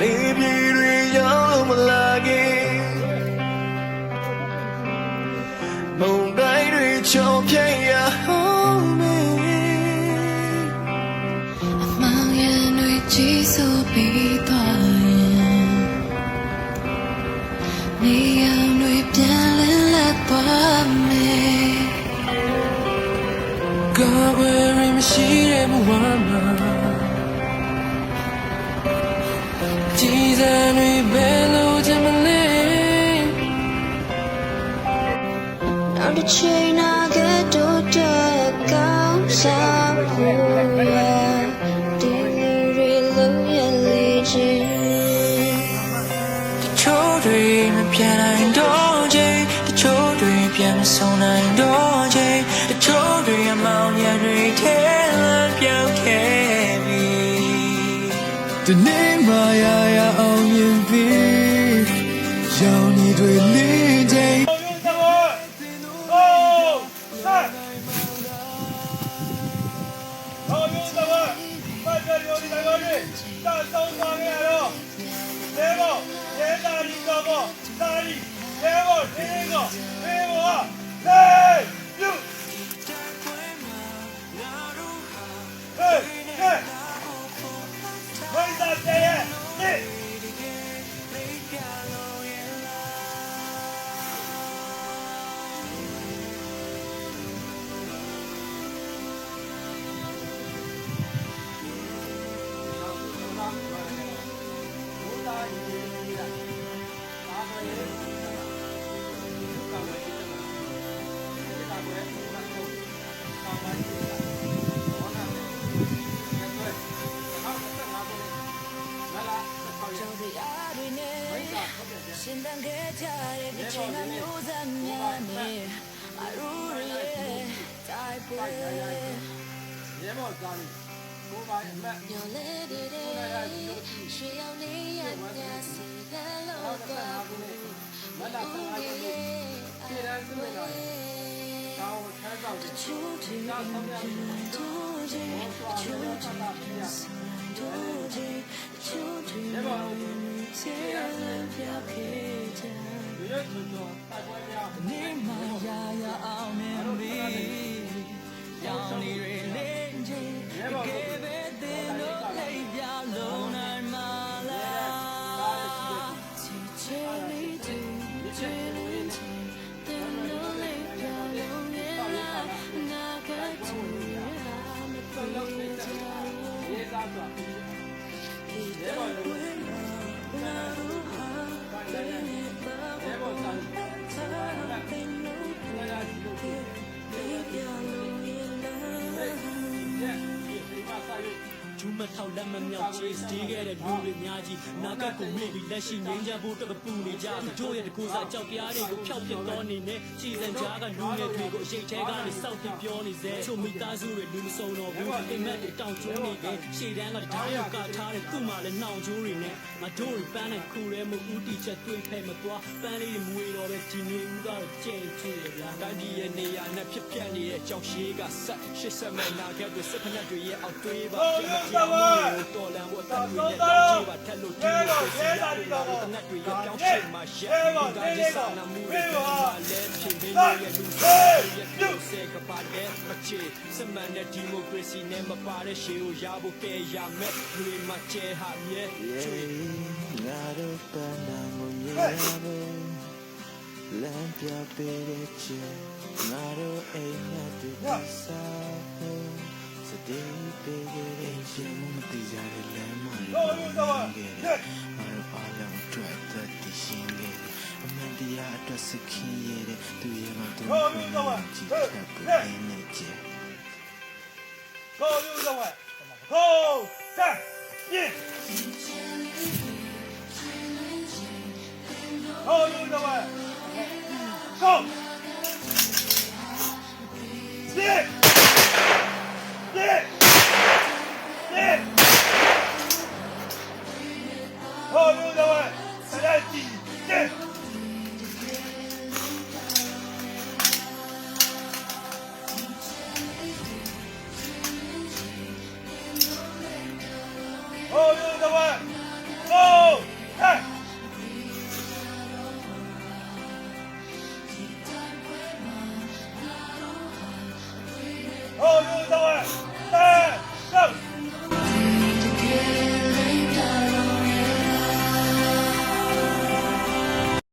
နေပြည်တွေရောက်လို့မလာခင်မုံတိုင်းတွေချောပြရဟောင်းမေအမောင်ရဲ့တွေကြည့်ဆိုပြီးသွားရင်နေရောင်တွေပြန်လဲလာသွားမေကဘယ်ရင်မရှိတဲ့ဘဝမှာ ချိန်နာကတို့တော့ကောင်းစားဖို့ရဒီလူတွေလုံးရလေချင်းတချို့တွေမပြန်နိုင်တော့ချိန်တချို့တွေပြန်မဆုံးနိုင်တော့ချိန်တချို့တွေအမောင်ရတွေထဲပြောင်းခဲ့ Go, ကြောင့်တရားတွေနဲ့ရှင် နေမရရအောင်မင်းမီရောင်နေရလင်းချင်းရဲဘော်ကဲကိုပဲတဲ့လို့လေးပြလုံးနိုင်မလားချီချေလေးချီချေ ရေးဂျူးမထောက်လက်မမြောက်ချေးစတီးခဲ့တဲ့လူတွေများကြီးနာကတ်ကိုမိပြီးလက်ရှိငင်းချဖို့တကပူနေကြသူတို့ရဲ့တကူစားကြောက်ပြားတွေကိုဖျောက်ပစ်တော်နေနဲ့ခြေစံကြားကလူငယ်တွေကိုအရှိတ်ထဲကနေစောက်တင်ပြောနေစေချိုမိသားစုတွေလူမစုံတော့ဘူးအိမ်မက်တွေတောင်ကျိုးနေတယ်ရှေ့တန်းကတထားရောက်ကထားတဲ့သူ့မှာလည်းနှောင်ကျိုးတွေနဲ့ငါတို့ပန်းနဲ့ခူရဲမှုဦးတီချက်တွေးဖဲမသွားပန်းလေးတွေမွေတော့ပဲဒီနေဦးကတော့ကြဲချွေရဗျာတိုင်းပြည်ရဲ့နေရာနဲ့ဖြစ်ပြနေတဲ့ကြောက်ရှိကဆက်ရှစ်ဆက်မဲ့နာကတ်တွေစစ်ဖက်တွေရဲ့အောက်တွေးပါတော်လန်ဖို့တန်တွေရဲ့တောင်းချပါထက်လို့ဒီလိုစီရတယ်တော့တနက်တွေရဲ့ကြောင်းရှိမှရှက်ဒါကြီးစာနာမှုတွေလည်းဖြစ်နေရဲ့လူတွေရဲ့လူစေကပါတဲ့မချေစမန်တဲ့ဒီမိုကရေစီနဲ့မပါတဲ့ရှေးကိုရဖို့ကဲရမယ်လူတွေမှာချဲဟာမြဲချွေငါတို့ပန်းနာကိုမြင်ရမယ်လမ်းပြပေးတဲ့ချေငါတို့အိမ်မက်တွေစားဖို့ စတေးပေးခဲ့တဲ့ရှင်မမတိကြတဲ့လမ်းမတွေခဲ့တယ်။မရပါလောက်တွေ့တဲ့တရှင်ခဲ့တယ်။အမှန်တရားအတွက်စခင်ရတဲ့သူရဲ့မတော်ကိုကြည့်တတ်ပြီးနေကြ။ကိုယူတော့ဟိုးတက်ပြင်းဟိုးယူတော့ Go! တော်မျိုးတော်